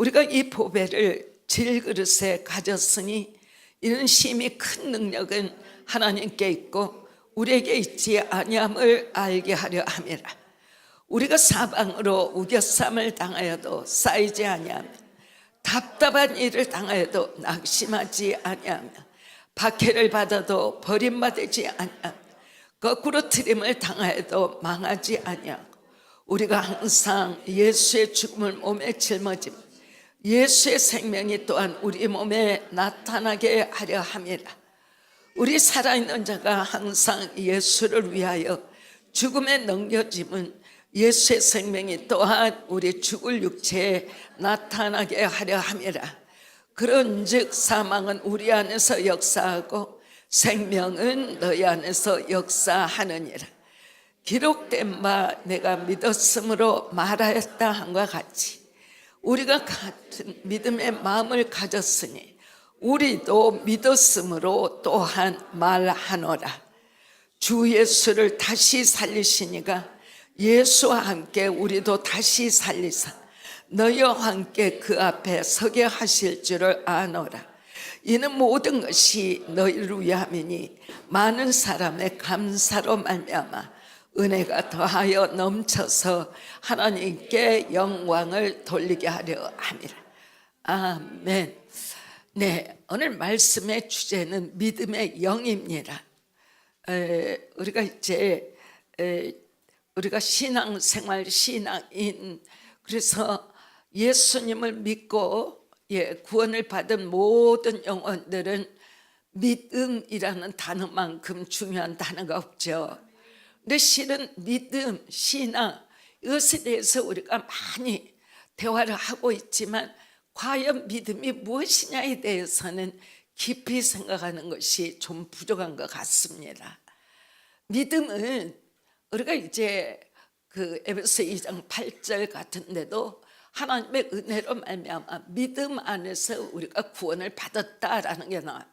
우리가 이 보배를 질그릇에 가졌으니 이런 심히 큰 능력은 하나님께 있고 우리에게 있지 아니함을 알게 하려 함이라. 우리가 사방으로 우겨쌈을 당하여도 쌓이지 아니하며 답답한 일을 당하여도 낙심하지 아니하며 박해를 받아도 버림받지 아니하며 거꾸로 트림을 당하여도 망하지 아니하고 우리가 항상 예수의 죽음을 몸에 짊어지며 예수의 생명이 또한 우리 몸에 나타나게 하려 함이라 우리 살아있는 자가 항상 예수를 위하여 죽음에 넘겨짐은 예수의 생명이 또한 우리 죽을 육체에 나타나게 하려 함이라 그런 즉 사망은 우리 안에서 역사하고 생명은 너희 안에서 역사하느니라. 기록된 바 내가 믿었으므로 말하였다 한과 같이 우리가 같은 믿음의 마음을 가졌으니 우리도 믿었으므로 또한 말하노라. 주 예수를 다시 살리시니가 예수와 함께 우리도 다시 살리사 너희와 함께 그 앞에 서게 하실 줄을 아노라. 이는 모든 것이 너희를 위함이니 많은 사람의 감사로 말미암아 은혜가 더하여 넘쳐서 하나님께 영광을 돌리게 하려 함이라. 아멘. 네 오늘 말씀의 주제는 믿음의 영입니다. 에, 우리가 이제 에, 우리가 신앙생활 신앙인 그래서 예수님을 믿고 예, 구원을 받은 모든 영혼들은 믿음이라는 단어만큼 중요한 단어가 없죠. 근데 실은 믿음, 신앙 이것에 대해서 우리가 많이 대화를 하고 있지만 과연 믿음이 무엇이냐에 대해서는 깊이 생각하는 것이 좀 부족한 것 같습니다. 믿음은 우리가 이제 그 에베소 2장 8절 같은데도 하나님의 은혜로 말미암아 믿음 안에서 우리가 구원을 받았다라는 게 나와요.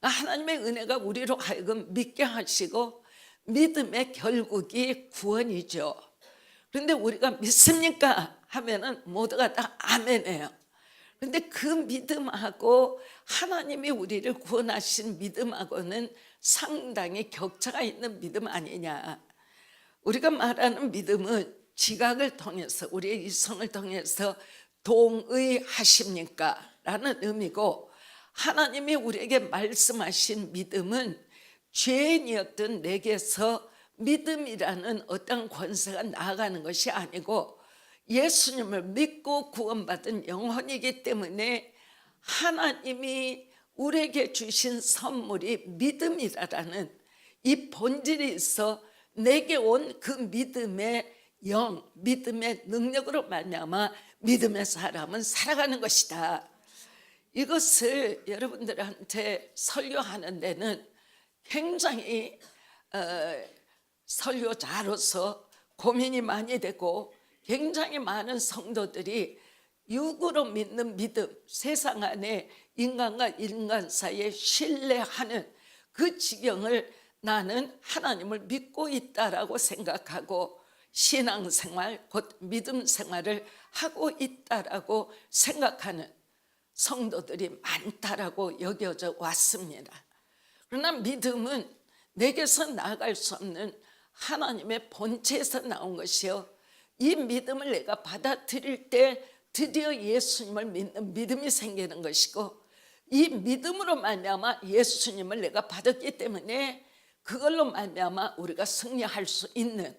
하나님의 은혜가 우리로 하여금 믿게 하시고 믿음의 결국이 구원이죠. 그런데 우리가 믿습니까? 하면은 모두가 다 아멘해요. 근데 그 믿음하고 하나님이 우리를 구원하신 믿음하고는 상당히 격차가 있는 믿음 아니냐. 우리가 말하는 믿음은 지각을 통해서 우리의 이성을 통해서 동의하십니까? 라는 의미고 하나님이 우리에게 말씀하신 믿음은 죄인이었던 내게서 믿음이라는 어떤 권세가 나아가는 것이 아니고 예수님을 믿고 구원받은 영혼이기 때문에 하나님이 우리에게 주신 선물이 믿음이라는 이 본질이 있어 내게 온 그 믿음의 영, 믿음의 능력으로 말미암아 믿음의 사람은 살아가는 것이다. 이것을 여러분들한테 설교하는 데는 굉장히 어, 설교자로서 고민이 많이 되고 굉장히 많은 성도들이 육으로 믿는 믿음, 세상 안에 인간과 인간 사이에 신뢰하는 그 지경을 나는 하나님을 믿고 있다라고 생각하고 신앙생활, 곧 믿음 생활을 하고 있다라고 생각하는 성도들이 많다라고 여겨져 왔습니다. 그러나 믿음은 내게서 나아갈 수 없는 하나님의 본체에서 나온 것이요. 이 믿음을 내가 받아들일 때 드디어 예수님을 믿는 믿음이 생기는 것이고 이 믿음으로 말미암아 예수님을 내가 받았기 때문에 그걸로 말미암아 우리가 승리할 수 있는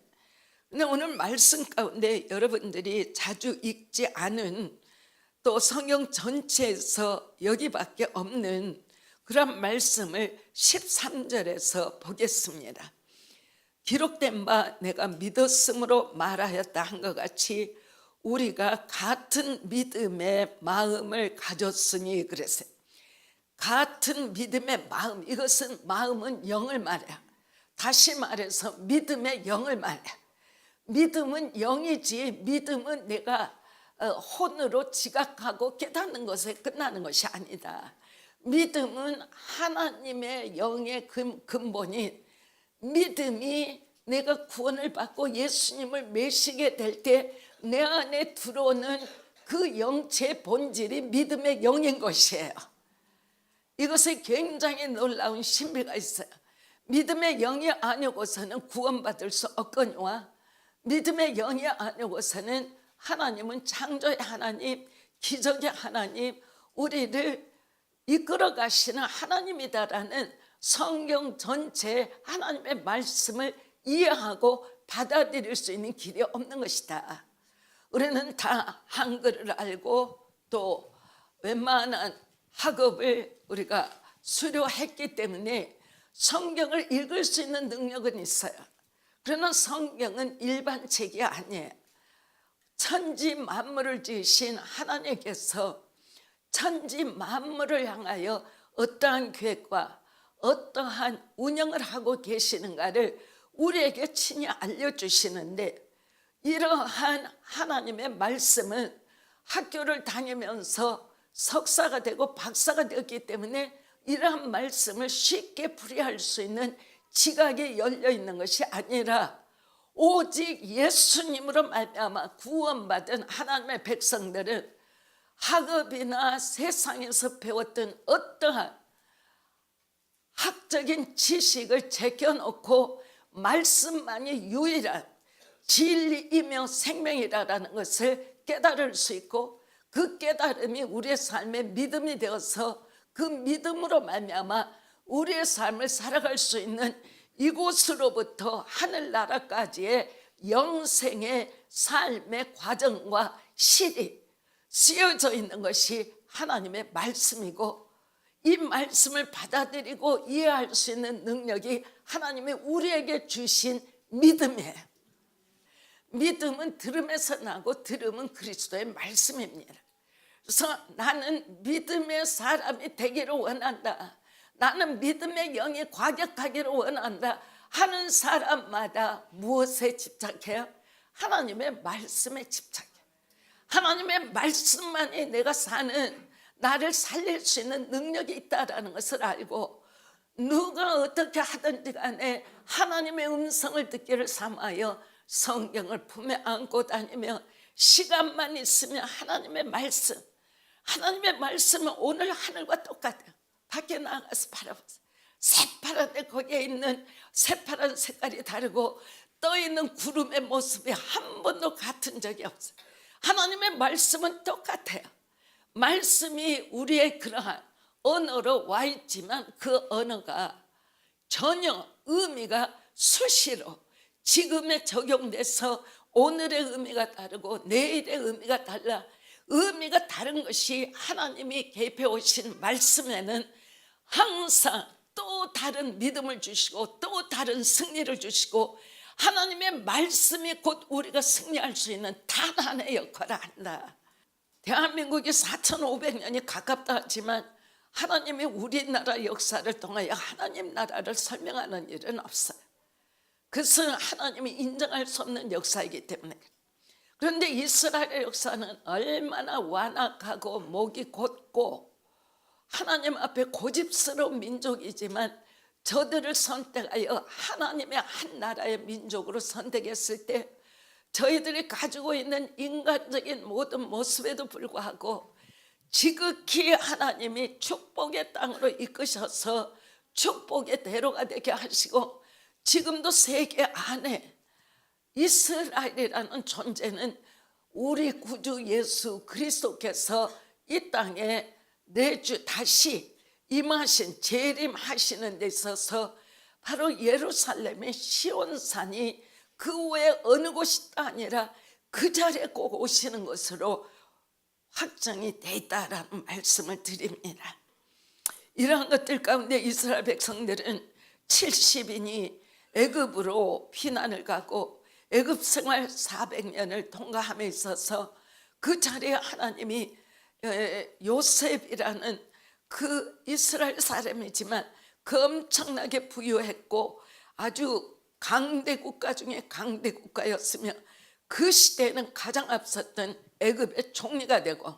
근데 오늘 말씀 가운데 여러분들이 자주 읽지 않은 또 성경 전체에서 여기밖에 없는 그런 말씀을 13절에서 보겠습니다. 기록된 바 내가 믿었으므로 말하였다 한 것 같이 우리가 같은 믿음의 마음을 가졌으니 그랬어요. 같은 믿음의 마음 이것은 마음은 영을 말해요. 다시 말해서 믿음의 영을 말해요. 믿음은 영이지 믿음은 내가 어, 혼으로 지각하고 깨닫는 것에 끝나는 것이 아니다. 믿음은 하나님의 영의 근본인 믿음이 내가 구원을 받고 예수님을 메시게 될 때 내 안에 들어오는 그 영체 본질이 믿음의 영인 것이에요. 이것에 굉장히 놀라운 신비가 있어요. 믿음의 영이 아니고서는 구원받을 수 없거니와 믿음의 영이 아니고서는 하나님은 창조의 하나님, 기적의 하나님, 우리를 이끌어 가시는 하나님이다라는 성경 전체 하나님의 말씀을 이해하고 받아들일 수 있는 길이 없는 것이다. 우리는 다 한글을 알고 또 웬만한 학업을 우리가 수료했기 때문에 성경을 읽을 수 있는 능력은 있어요. 그러나 성경은 일반 책이 아니에요. 천지 만물을 지으신 하나님께서 천지 만물을 향하여 어떠한 계획과 어떠한 운영을 하고 계시는가를 우리에게 친히 알려주시는데 이러한 하나님의 말씀은 학교를 다니면서 석사가 되고 박사가 되었기 때문에 이러한 말씀을 쉽게 풀이할 수 있는 지각이 열려 있는 것이 아니라 오직 예수님으로 말미암아 구원받은 하나님의 백성들은 학업이나 세상에서 배웠던 어떠한 학적인 지식을 제껴놓고 말씀만이 유일한 진리이며 생명이라는 것을 깨달을 수 있고 그 깨달음이 우리의 삶의 믿음이 되어서 그 믿음으로 말미암아 우리의 삶을 살아갈 수 있는 이곳으로부터 하늘나라까지의 영생의 삶의 과정과 실이 쓰여져 있는 것이 하나님의 말씀이고 이 말씀을 받아들이고 이해할 수 있는 능력이 하나님이 우리에게 주신 믿음이에요. 믿음은 들음에서 나고 들음은 그리스도의 말씀입니다. 그래서 나는 믿음의 사람이 되기를 원한다. 나는 믿음의 영이 과격하기를 원한다. 하는 사람마다 무엇에 집착해요? 하나님의 말씀에 집착해. 하나님의 말씀만이 내가 사는 나를 살릴 수 있는 능력이 있다라는 것을 알고 누가 어떻게 하든지 간에 하나님의 음성을 듣기를 삼하여 성경을 품에 안고 다니며 시간만 있으면 하나님의 말씀 하나님의 말씀은 오늘 하늘과 똑같아요. 밖에 나가서 바라보세요. 새파란데 거기에 있는 새파란 색깔이 다르고 떠 있는 구름의 모습이 한 번도 같은 적이 없어요 하나님의 말씀은 똑같아요. 말씀이 우리의 그러한 언어로 와 있지만 그 언어가 전혀 의미가 수시로 지금에 적용돼서 오늘의 의미가 다르고 내일의 의미가 달라 의미가 다른 것이 하나님이 개입해 오신 말씀에는 항상 또 다른 믿음을 주시고 또 다른 승리를 주시고 하나님의 말씀이 곧 우리가 승리할 수 있는 단 하나의 역할을 한다. 대한민국이 4,500년이 가깝다 하지만 하나님이 우리나라 역사를 통하여 하나님 나라를 설명하는 일은 없어요. 그것은 하나님이 인정할 수 없는 역사이기 때문에 그런데 이스라엘의 역사는 얼마나 완악하고 목이 곧고 하나님 앞에 고집스러운 민족이지만 저들을 선택하여 하나님의 한 나라의 민족으로 선택했을 때 저희들이 가지고 있는 인간적인 모든 모습에도 불구하고 지극히 하나님이 축복의 땅으로 이끄셔서 축복의 대로가 되게 하시고 지금도 세계 안에 이스라엘이라는 존재는 우리 구주 예수 그리스도께서 이 땅에 내주 다시 임하신 재림하시는 데 있어서 바로 예루살렘의 시온산이 그 외에 어느 곳이 아니라 그 자리에 꼭 오시는 것으로 확정이 돼 있다라는 말씀을 드립니다. 이러한 것들 가운데 이스라엘 백성들은 70인이 애굽으로 피난을 가고 애굽 생활 400년을 통과함에 있어서 그 자리에 하나님이 요셉이라는 그 이스라엘 사람이지만 그 엄청나게 부유했고 아주 강대 국가 중에 강대 국가였으며 그 시대에는 가장 앞섰던 애굽의 총리가 되고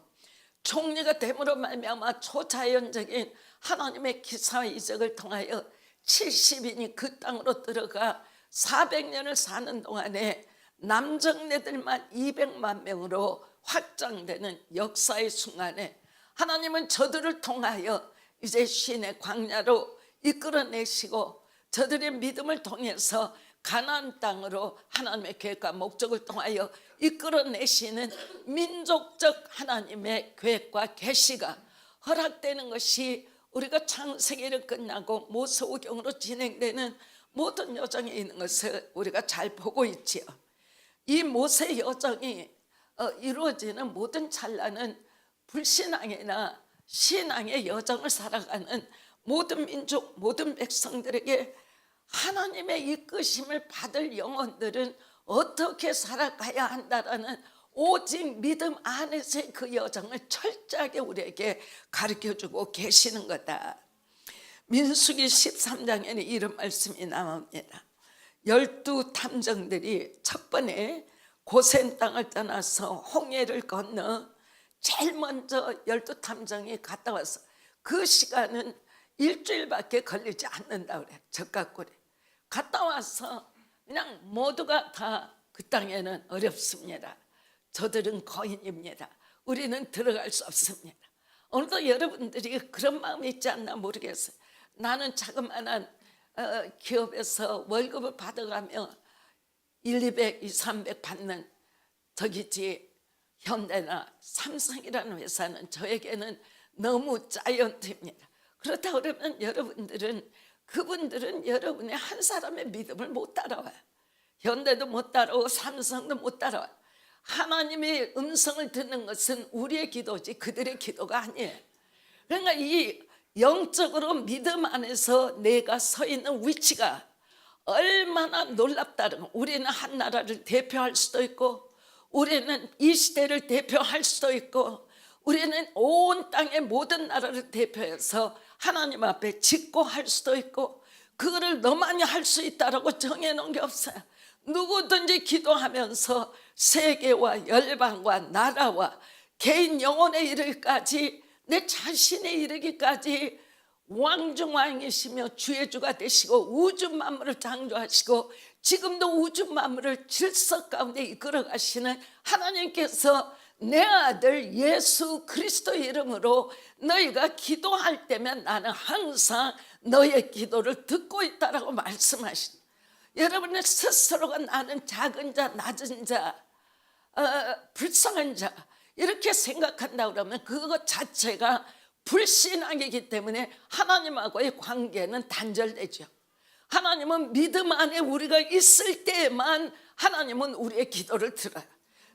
총리가 됨으로 말미암아 초자연적인 하나님의 기사와 이적을 통하여 70인이 그 땅으로 들어가 400년을 사는 동안에 남정네들만 200만 명으로 확장되는 역사의 순간에 하나님은 저들을 통하여 이제 신의 광야로 이끌어내시고 저들의 믿음을 통해서 가나안 땅으로 하나님의 계획과 목적을 통하여 이끌어내시는 민족적 하나님의 계획과 계시가 허락되는 것이 우리가 창세기를 끝나고 모세오경으로 진행되는 모든 여정에 있는 것을 우리가 잘 보고 있지요. 이 모세 여정이 어, 이루어지는 모든 찰나는 불신앙이나 신앙의 여정을 살아가는 모든 민족, 모든 백성들에게 하나님의 이끄심을 받을 영혼들은 어떻게 살아가야 한다라는 오직 믿음 안에서의 그 여정을 철저하게 우리에게 가르쳐 주고 계시는 거다. 민수기 13장에는 이런 말씀이 나옵니다. 열두 탐정들이 첫 번에 고센 땅을 떠나서 홍해를 건너 제일 먼저 열두 탐정이 갔다 와서 그 시간은 일주일밖에 걸리지 않는다 그래 적각골에 갔다 와서 그냥 모두가 다 그 땅에는 어렵습니다. 저들은 거인입니다. 우리는 들어갈 수 없습니다. 오늘도 여러분들이 그런 마음이 있지 않나 모르겠어요. 나는 자그마한 어, 기업에서 월급을 받아가며 1, 200, 2, 300 받는 저기지 현대나 삼성이라는 회사는 저에게는 너무 자이언트입니다. 그렇다 그러면 여러분들은 그분들은 여러분의 한 사람의 믿음을 못 따라와요. 현대도 못 따라오고 삼성도 못 따라와요. 하나님의 음성을 듣는 것은 우리의 기도지 그들의 기도가 아니에요. 그러니까 이 영적으로 믿음 안에서 내가 서 있는 위치가 얼마나 놀랍다는 거. 우리는 한 나라를 대표할 수도 있고 우리는 이 시대를 대표할 수도 있고 우리는 온 땅의 모든 나라를 대표해서 하나님 앞에 직고할 수도 있고 그거를 너만이 할 수 있다라고 정해놓은 게 없어요. 누구든지 기도하면서 세계와 열방과 나라와 개인 영혼에 이르기까지 내 자신에 이르기까지 왕중왕이시며 주의 주가 되시고 우주 만물을 창조하시고 지금도 우주 만물을 질서 가운데 이끌어 가시는 하나님께서 내 아들 예수 그리스도 이름으로 너희가 기도할 때면 나는 항상 너의 기도를 듣고 있다라고 말씀하신 여러분의 스스로가 나는 작은 자 낮은 자 어, 불쌍한 자 이렇게 생각한다 그러면 그것 자체가 불신앙이기 때문에 하나님하고의 관계는 단절되죠. 하나님은 믿음 안에 우리가 있을 때만 하나님은 우리의 기도를 들어요.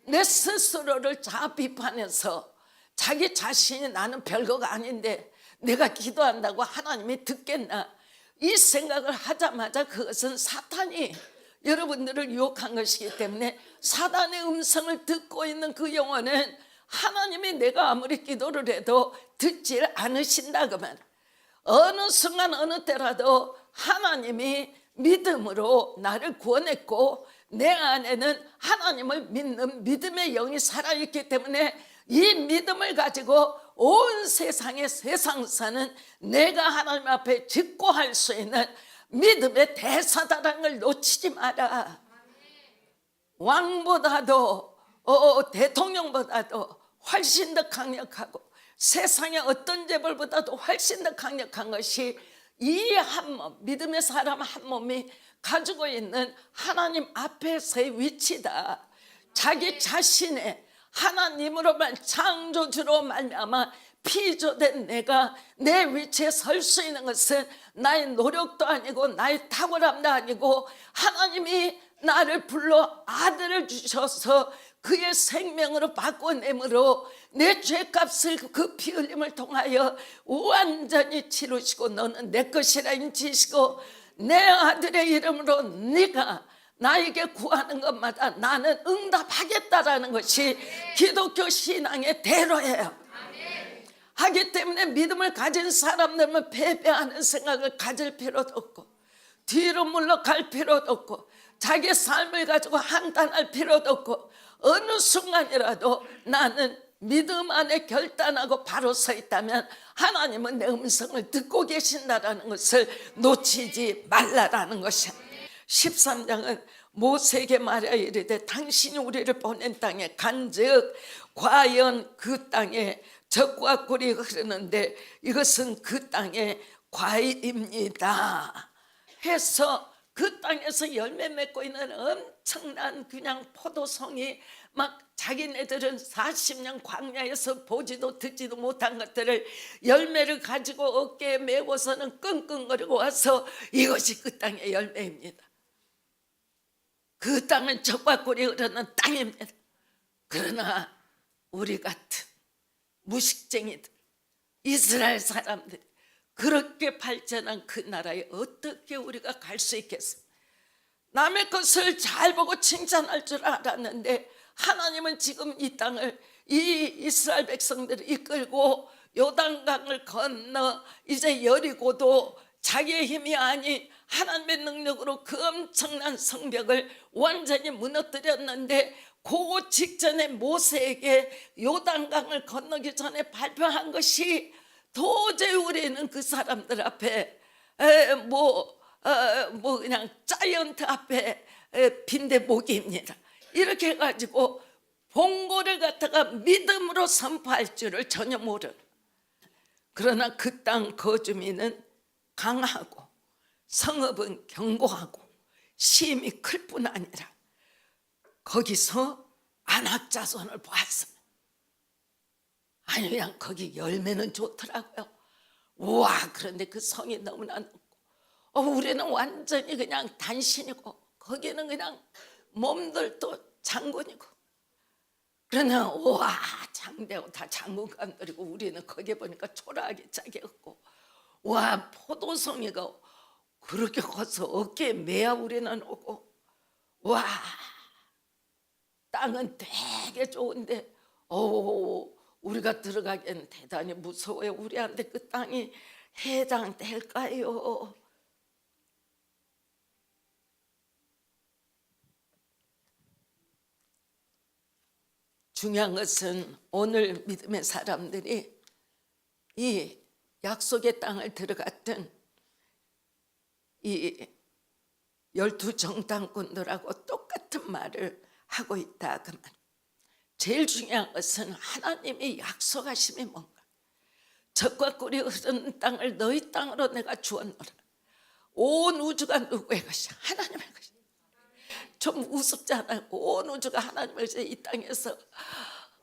내 스스로를 자아 비판해서 자기 자신이 나는 별거가 아닌데 내가 기도한다고 하나님이 듣겠나 이 생각을 하자마자 그것은 사탄이 여러분들을 유혹한 것이기 때문에 사단의 음성을 듣고 있는 그 영혼은 하나님이 내가 아무리 기도를 해도 듣질 않으신다 그만 어느 순간 어느 때라도 하나님이 믿음으로 나를 구원했고 내 안에는 하나님을 믿는 믿음의 영이 살아있기 때문에 이 믿음을 가지고 온 세상의 세상 사는 내가 하나님 앞에 직고할 수 있는 믿음의 대사다라는 걸 놓치지 마라. 왕보다도 어, 대통령보다도 훨씬 더 강력하고 세상의 어떤 재벌보다도 훨씬 더 강력한 것이 이 한 몸, 믿음의 사람 한 몸이 가지고 있는 하나님 앞에서의 위치다. 자기 자신의 하나님으로만 창조주로 말미암아 피조된 내가 내 위치에 설 수 있는 것은 나의 노력도 아니고 나의 탁월함도 아니고 하나님이 나를 불러 아들을 주셔서 그의 생명으로 바꿔내므로 내 죄값을 그 피 흘림을 통하여 완전히 치루시고 너는 내 것이라 인지시고 내 아들의 이름으로 네가 나에게 구하는 것마다 나는 응답하겠다라는 것이 기독교 신앙의 대로예요. 하기 때문에 믿음을 가진 사람들은 패배하는 생각을 가질 필요도 없고 뒤로 물러갈 필요도 없고 자기 삶을 가지고 한탄할 필요도 없고 어느 순간이라도 나는 믿음 안에 결단하고 바로 서 있다면 하나님은 내 음성을 듣고 계신다라는 것을 놓치지 말라라는 것이야. 13장은 모세에게 말하여 이르되 당신이 우리를 보낸 땅에 간즉 과연 그 땅에 적과 꿀이 흐르는데 이것은 그 땅의 과일입니다. 해서 그 땅에서 열매 맺고 있는 엄청난 그냥 포도송이 막 자기네들은 40년 광야에서 보지도 듣지도 못한 것들을 열매를 가지고 어깨에 메고서는 끙끙거리고 와서 이것이 그 땅의 열매입니다. 그 땅은 적과 꿀이 흐르는 땅입니다. 그러나 우리 같은 무식쟁이들, 이스라엘 사람들 그렇게 발전한 그 나라에 어떻게 우리가 갈 수 있겠습니까? 남의 것을 잘 보고 칭찬할 줄 알았는데 하나님은 지금 이 땅을 이 이스라엘 백성들을 이끌고 요단강을 건너 이제 여리고도 자기의 힘이 아닌 하나님의 능력으로 그 엄청난 성벽을 완전히 무너뜨렸는데 그 직전에 모세에게 요단강을 건너기 전에 발표한 것이 도저히 우리는 그 사람들 앞에 에, 뭐, 어, 뭐 그냥 자이언트 앞에 에, 빈대목입니다. 이렇게 해가지고 봉고를 갖다가 믿음으로 선포할 줄을 전혀 모르는. 그러나 그 땅 거주민은 강하고 성읍은 견고하고 심이 클 뿐 아니라 거기서 안악자손을 보았습니다. 아니 그냥 거기 열매는 좋더라고요. 우와 그런데 그 성이 너무나 높고. 어, 우리는 완전히 그냥 단신이고 거기는 그냥 몸들도 장군이고. 그러나 우와 장대고 다 장군감들이고 우리는 거기 보니까 초라하게 짝이었고. 와 포도송이가 그렇게 커서 어깨에 매야 우리는 오고. 와 땅은 되게 좋은데 오 우리가 들어가기엔 대단히 무서워요. 우리한테 그 땅이 해당될까요? 중요한 것은 오늘 믿음의 사람들이 이 약속의 땅을 들어갔던 이 열두 정당꾼들하고 똑같은 말을 하고 있다 그 말. 제일 중요한 것은 하나님이 약속하심이 뭔가. 적과 꿀이 흐르는 땅을 너희 땅으로 내가 주었노라. 온 우주가 누구의 것이야? 하나님의 것이야. 좀 우습잖아요. 온 우주가 하나님의 것이야. 이 땅에서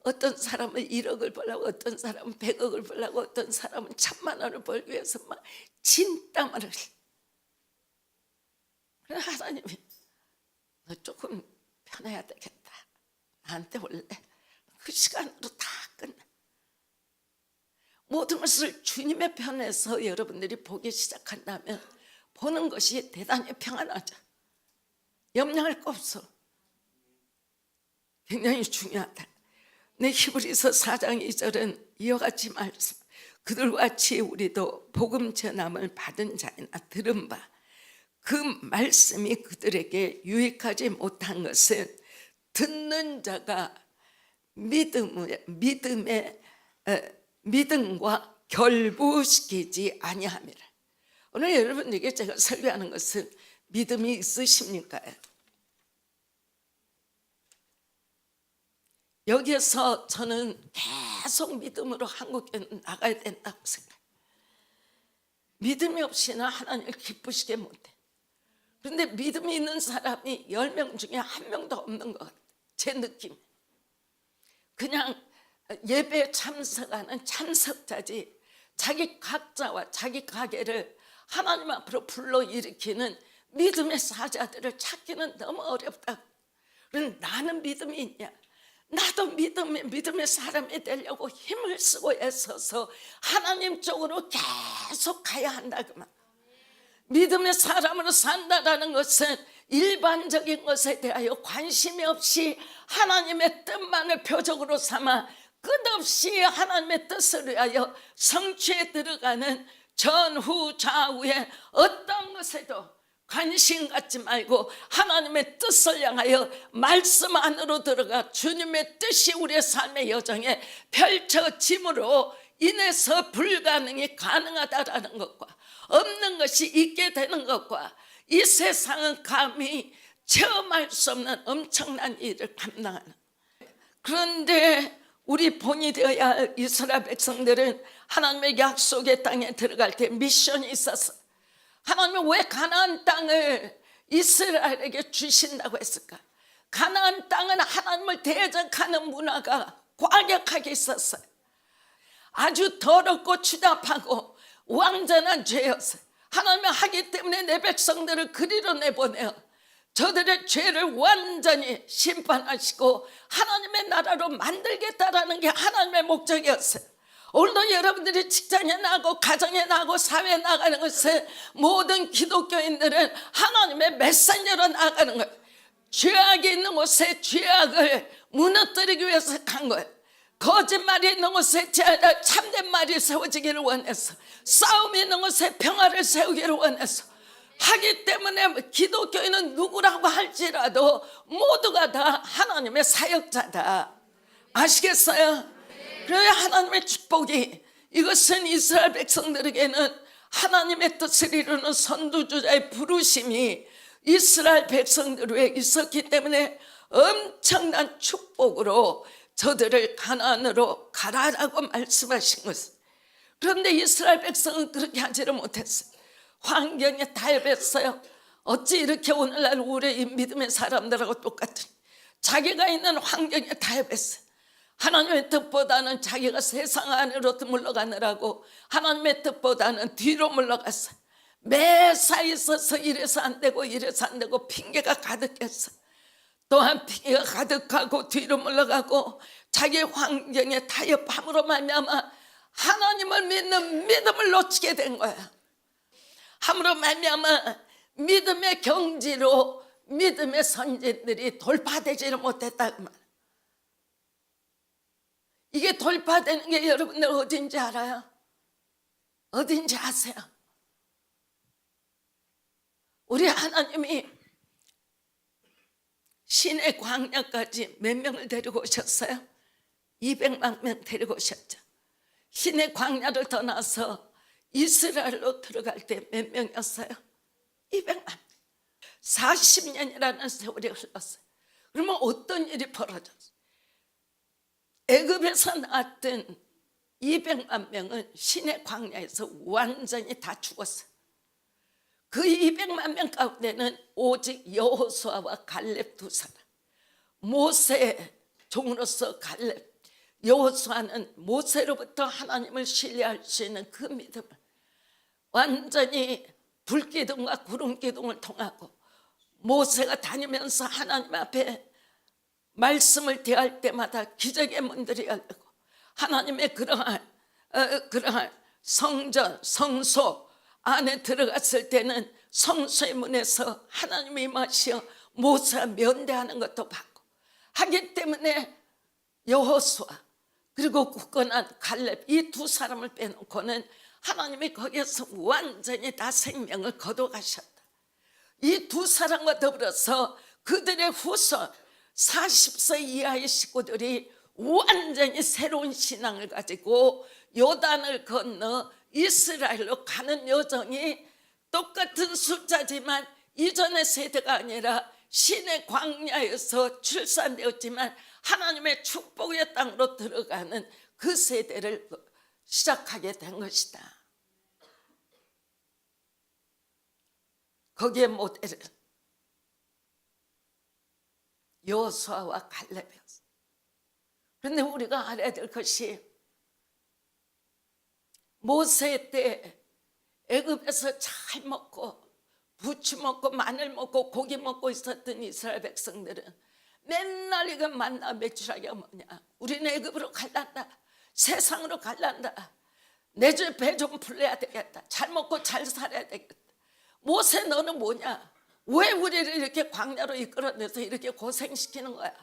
어떤 사람은 1억을 벌라고 어떤 사람은 100억을 벌라고 어떤 사람은 천만 원을 벌기 위해서 막 진땀을 흘려. 하나님이 너 조금 편해야 되겠다. 나한테 원래 그 시간으로 다 끝나. 모든 것을 주님의 편에서 여러분들이 보기 시작한다면 보는 것이 대단히 평안하죠. 염려할 거 없어. 굉장히 중요하다. 내 히브리서 4장 2절은 이와 같이 말씀. 그들과 같이 우리도 복음 전함을 받은 자이나 들은 바 그 말씀이 그들에게 유익하지 못한 것은 듣는 자가 믿음의 믿음의 에, 믿음과 결부시키지 아니함이라. 오늘 여러분에게 제가 설교하는 것은 믿음이 있으십니까? 여기에서 저는 계속 믿음으로 한국에 나가야 된다고 생각해요. 믿음이 없이는 하나님을 기쁘시게 못해. 그런데 믿음이 있는 사람이 열명 중에 한 명도 없는 것 같아요. 제 느낌. 그냥 예배 참석하는 참석자지 자기 각자와 자기 가게를 하나님 앞으로 불러일으키는 믿음의 사자들을 찾기는 너무 어렵다. 나는 믿음이 있냐? 나도 믿음의 믿음의 사람이 되려고 힘을 쓰고 애써서 하나님 쪽으로 계속 가야 한다 그 말. 믿음의 사람으로 산다라는 것은 일반적인 것에 대하여 관심이 없이 하나님의 뜻만을 표적으로 삼아 끝없이 하나님의 뜻을 위하여 성취에 들어가는 전후 좌우의 어떤 것에도 관심 갖지 말고 하나님의 뜻을 향하여 말씀 안으로 들어가 주님의 뜻이 우리의 삶의 여정에 펼쳐짐으로 인해서 불가능이 가능하다라는 것과 없는 것이 있게 되는 것과 이 세상은 감히 체험할 수 없는 엄청난 일을 감당하는 그런데 우리 본이 되어야 할 이스라엘 백성들은 하나님의 약속의 땅에 들어갈 때 미션이 있었어. 하나님은 왜 가나안 땅을 이스라엘에게 주신다고 했을까? 가나안 땅은 하나님을 대적하는 문화가 과격하게 있었어요. 아주 더럽고 추잡하고 완전한 죄였어요. 하나님이 하기 때문에 내 백성들을 그리로 내보내어 저들의 죄를 완전히 심판하시고 하나님의 나라로 만들겠다라는 게 하나님의 목적이었어요. 오늘도 여러분들이 직장에 나가고 가정에 나가고 사회에 나가는 것은 모든 기독교인들은 하나님의 메신저로 나가는 거예요. 죄악이 있는 곳에 죄악을 무너뜨리기 위해서 간 거예요. 거짓말이 있는 곳에 제- 참된 말이 세워지기를 원해서 싸움이 있는 곳에 평화를 세우기를 원해서 하기 때문에 기독교인은 누구라고 할지라도 모두가 다 하나님의 사역자다. 아시겠어요? 그래야 하나님의 축복이 이것은 이스라엘 백성들에게는 하나님의 뜻을 이루는 선두주자의 부르심이 이스라엘 백성들 위해 있었기 때문에 엄청난 축복으로 저들을 가나안으로 가라라고 말씀하신 것을 그런데 이스라엘 백성은 그렇게 하지를 못했어요. 환경에 달했어요. 어찌 이렇게 오늘날 우리 이 믿음의 사람들하고 똑같은 자기가 있는 환경에 달했어요. 하나님의 뜻보다는 자기가 세상 안으로 물러가느라고 하나님의 뜻보다는 뒤로 물러갔어요. 매사 있어서 이래서 안 되고 이래서 안 되고 핑계가 가득했어요. 또한 핑계가 가득하고 뒤로 물러가고 자기 환경에 타협함으로 말미암아 하나님을 믿는 믿음을 놓치게 된 거야. 함으로 말미암아 믿음의 경지로 믿음의 선진들이 돌파되지를 못했다 그 말. 이게 돌파되는 게 여러분들 어딘지 알아요? 어딘지 아세요? 우리 하나님이 신의 광야까지 몇 명을 데리고 오셨어요? 200만 명 데리고 오셨죠. 신의 광야를 떠나서 이스라엘로 들어갈 때 몇 명이었어요? 200만 명. 40년이라는 세월이 흘렀어요. 그러면 어떤 일이 벌어졌어요? 애굽에서 나왔던 200만 명은 신의 광야에서 완전히 다 죽었어요. 그 200만 명 가운데는 오직 여호수아와 갈렙 두 사람. 모세 종으로서 갈렙, 여호수아는 모세로부터 하나님을 신뢰할 수 있는 그 믿음을 완전히 불기둥과 구름기둥을 통하고 모세가 다니면서 하나님 앞에 말씀을 대할 때마다 기적의 문들이 열리고 하나님의 그러한 어, 그러한 성전 성소 안에 들어갔을 때는 성소의 문에서 하나님의 임하시어 모세와 면대하는 것도 봤고 하기 때문에 여호수아 그리고 굳건한 갈렙 이 두 사람을 빼놓고는 하나님이 거기에서 완전히 다 생명을 거둬가셨다. 이 두 사람과 더불어서 그들의 후손 40세 이하의 식구들이 완전히 새로운 신앙을 가지고 요단을 건너 이스라엘로 가는 여정이 똑같은 숫자지만 이전의 세대가 아니라 신의 광야에서 출산되었지만 하나님의 축복의 땅으로 들어가는 그 세대를 시작하게 된 것이다. 거기에 모델은 여호수아와 갈렙이었어. 그런데 우리가 알아야 될 것이 모세 때 애굽에서 잘 먹고 부추 먹고 마늘 먹고 고기 먹고 있었던 이스라엘 백성들은 맨날 이거 만나 매출하기가 뭐냐. 우리는 애굽으로 갈란다. 세상으로 갈란다. 내집배좀 풀려야 되겠다. 잘 먹고 잘 살아야 되겠다. 모세 너는 뭐냐? 왜 우리를 이렇게 광야로 이끌어내서 이렇게 고생시키는 거야?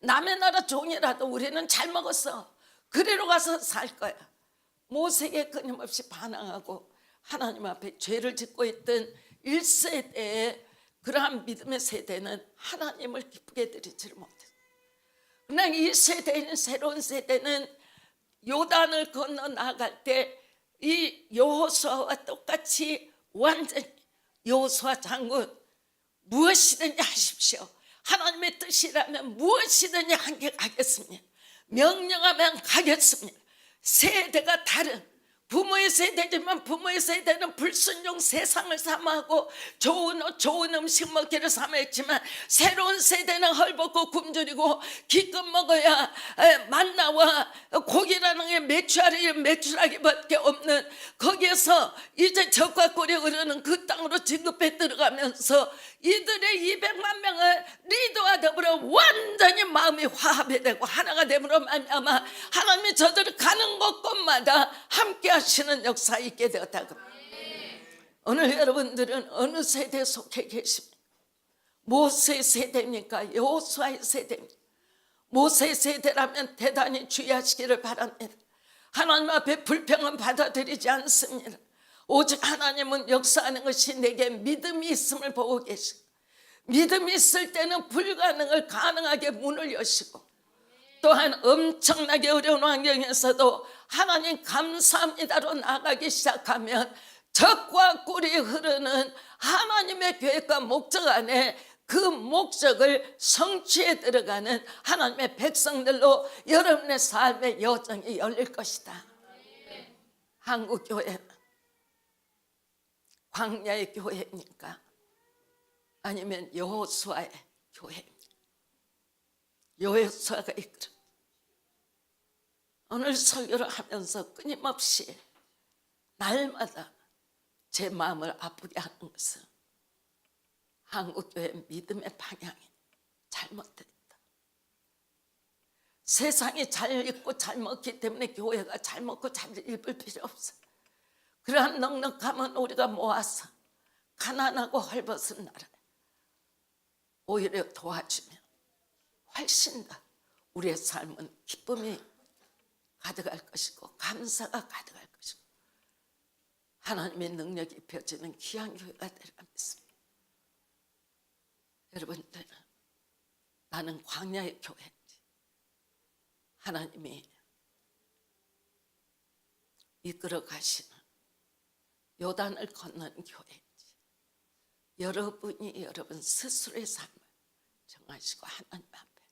남의 나라 종이라도 우리는 잘 먹었어. 그리로 가서 살 거야 모세에게 끊임없이 반항하고 하나님 앞에 죄를 짓고 있던 1세대의 그러한 믿음의 세대는 하나님을 기쁘게 드리지를 못했어요. 그러나 이 세대는 새로운 세대는 요단을 건너 나갈 때 이 여호수아와 똑같이 완전히 여호수아 장군 무엇이든지 하십시오. 하나님의 뜻이라면 무엇이든지 함께 가겠습니다. 명령하면 가겠습니다. 세대가 다른 부모의 세대지만 부모의 세대는 불순종 세상을 삼아하고 좋은 옷 좋은 음식 먹기를 삼았지만 새로운 세대는 헐벗고 굶주리고 기껏 먹어야 에, 만나와 고기라는 게 매출하기 매출하기밖에 없는 거기에서 이제 적과 꿀이 흐르는 그 땅으로 진급해 들어가면서 이들의 200만 명을 리더와 더불어 완전히 마음이 화합이 되고 하나가 됨으로 말미암아 하나님이 저들을 가는 곳곳마다 함께 하시는 역사 있게 되었다고 오늘 여러분들은 어느 세대에 속해 계십니까? 모세 세대입니까? 여호수아의 세대입니까? 모세 세대라면 대단히 주의하시기를 바랍니다. 하나님 앞에 불평은 받아들이지 않습니다. 오직 하나님은 역사하는 것이 내게 믿음이 있음을 보고 계시고 믿음이 있을 때는 불가능을 가능하게 문을 여시고 또한 엄청나게 어려운 환경에서도 하나님 감사합니다로 나가기 시작하면 적과 꿀이 흐르는 하나님의 계획과 목적 안에 그 목적을 성취해 들어가는 하나님의 백성들로 여러분의 삶의 여정이 열릴 것이다. 한국 교회는 광야의 교회입니까? 아니면 여호수아의 교회입니까? 여호수아가 이끌어 오늘 설교를 하면서 끊임없이 날마다 제 마음을 아프게 하는 것은 한국교회 믿음의 방향이 잘못됐다. 세상이 잘 입고 잘 먹기 때문에 교회가 잘 먹고 잘 입을 필요 없어. 그러한 넉넉함은 우리가 모아서 가난하고 헐벗은 나라에 오히려 도와주면 훨씬 더 우리의 삶은 기쁨이 가득할 것이고 감사가 가득할 것이고 하나님의 능력이 입혀지는 귀한 교회가 되리라 믿습니다. 여러분들은 나는 광야의 교회인지 하나님이 이끌어 가시는 요단을 건너는 교회인지 여러분이 여러분 스스로의 삶을 정하시고 하나님 앞에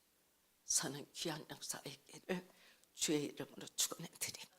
서는 귀한 역사의 길을 주의 이름으로 축원해 드립니다.